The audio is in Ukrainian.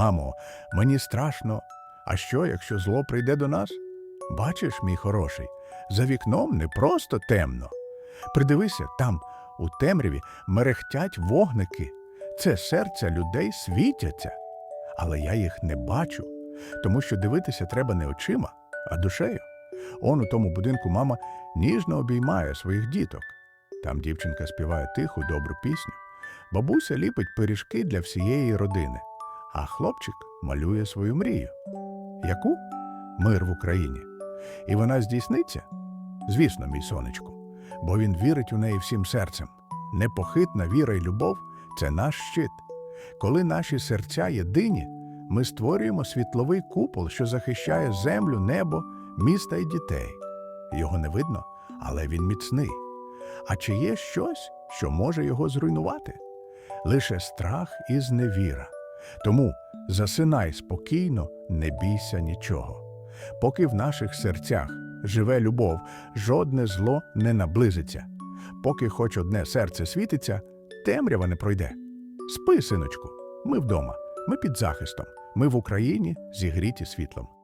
Мамо, мені страшно. А що, якщо зло прийде до нас? Бачиш, мій хороший, за вікном не просто темно. Придивися, там, у темряві, мерехтять вогники. Це серця людей світяться. Але я їх не бачу, тому що дивитися треба не очима, а душею. Он у тому будинку мама ніжно обіймає своїх діток. Там дівчинка співає тиху, добру пісню. Бабуся ліпить пиріжки для всієї родини, а хлопчик малює свою мрію. Яку? Мир в Україні. І вона здійсниться? Звісно, мій сонечку, бо він вірить у неї всім серцем. Непохитна віра і любов це наш щит. Коли наші серця єдині, ми створюємо світловий купол, що захищає землю, небо, міста і дітей. Його не видно, але він міцний. А чи є щось, що може його зруйнувати? Лише страх і зневіра. Тому засинай спокійно, не бійся нічого. Поки в наших серцях живе любов, жодне зло не наблизиться. Поки хоч одне серце світиться, темрява не пройде. Спи, синочку, ми вдома, ми під захистом, ми в Україні зігріті світлом.